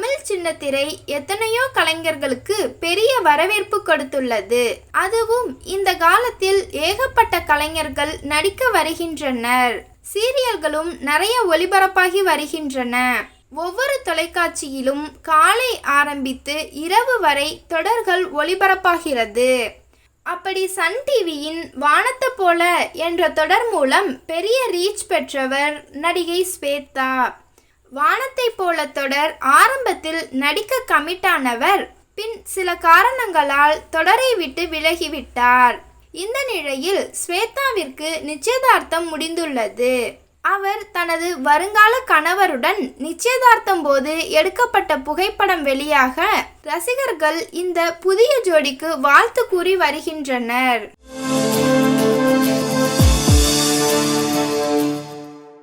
தமிழ் சின்னத்திரை எத்தனையோ கலைஞர்களுக்கு பெரிய வரவேற்பு கொடுத்துள்ளது. அதுவும் இந்த காலத்தில் ஏகப்பட்ட கலைஞர்கள் நடிக்க வருகின்றனர். சீரியல்களும் நிறைய ஒளிபரப்பாகி வருகின்றன. ஒவ்வொரு தொலைக்காட்சியிலும் காலை ஆரம்பித்து இரவு வரை தொடர்கள் ஒளிபரப்பாகிறது. அப்படி சன் டிவியின் வானத்தை போல என்ற தொடர் மூலம் பெரிய ரீச் பெற்றவர் நடிகை ஸ்வேதா. வானத்தை போல தொடர் ஆரம்பத்தில் நடிக்க கமிட்டானவர். பின் சில காரணங்களால் தொடரை விட்டு விலகிவிட்டார். இந்த நிலையில் ஸ்வேதாவிற்கு நிச்சயதார்த்தம் முடிந்துள்ளது. அவர் தனது வருங்கால கணவருடன் நிச்சயதார்த்தம் போது எடுக்கப்பட்ட புகைப்படம் வெளியாக ரசிகர்கள் இந்த புதிய ஜோடிக்கு வாழ்த்து கூறி வருகின்றனர்.